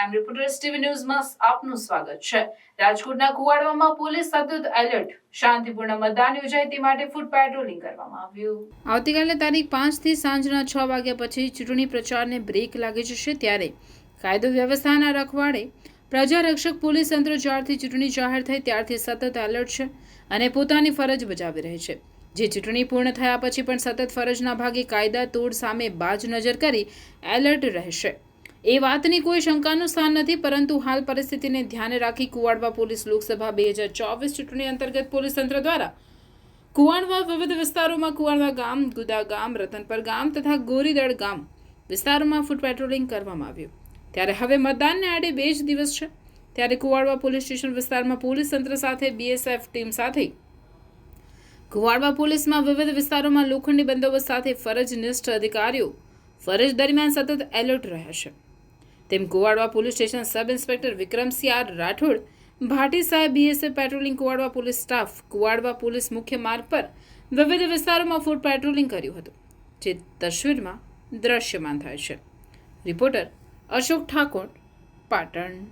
Crime reporters TV ન્યૂઝમાં આપનું સ્વાગત છે. રાજકોટના કુવાડવામાં પોલીસ સતત એલર્ટ. શાંતિપૂર્ણ મતદાન યોજાય તે માટે ફૂટ પેટ્રોલિંગ કરવામાં આવ્યું. આવતીકાલે તારીખ પાંચથી સાંજના છ વાગ્યા પછી ચૂંટણી પ્રચારને બ્રેક લાગી જશે ત્યારે કાયદો વ્યવસ્થાના રખવાડે પ્રજારક્ષક પોલીસ તંત્ર જ્યારથી ચૂંટણી જાહેર થઈ ત્યારથી સતત એલર્ટ છે અને પોતાની ફરજ બજાવી રહી છે. જે ચૂંટણી પૂર્ણ થયા પછી પણ સતત ફરજના ભાગે કાયદા તોડ સામે બાજ નજર કરી એલર્ટ રહેશે. એ વાતની કોઈ શંકાનું સ્થાન નથી, પરંતુ હાલ પરિસ્થિતિને ધ્યાને રાખી કુવાડવા પોલીસ લોકસભા બે હજાર ચોવીસ ચૂંટણી અંતર્ગત પોલીસ તંત્ર દ્વારા કુવાડવા વિવિધ વિસ્તારોમાં કુવાડવા ગામ, ગુદા ગામ, રતનપર ગામ તથા ગોરીદળ ગામ વિસ્તારોમાં ફૂટ પેટ્રોલિંગ કરવામાં આવ્યું. ત્યારે હવે મતદાનને આડે બે જ દિવસ છે. ત્યારે કુવાડવા પોલીસ સ્ટેશન વિસ્તારમાં પોલીસ તંત્ર સાથે બીએસએફ ટીમ સાથે, કુવાડવા પોલીસમાં વિવિધ વિસ્તારોમાં લોખંડી બંદોબસ્ત સાથે ફરજ નિષ્ઠ અધિકારીઓ ફરજ દરમિયાન સતત એલર્ટ રહ્યા છે. તેમ Kuvadva police station sub inspector Vikramsinh R Rathod, Bhati સાહેબ BSF patrolling Kuvadva police staff, Kuvadva police મુખ્ય માર્ગ પર વિવિધ વિસ્તારોમાં ફૂડ પેટ્રોલિંગ કર્યું હતું, જે તસવીરમાં દ્રશ્યમાન થાય છે. રિપોર્ટર અશોક ઠાકોર, પાટણ.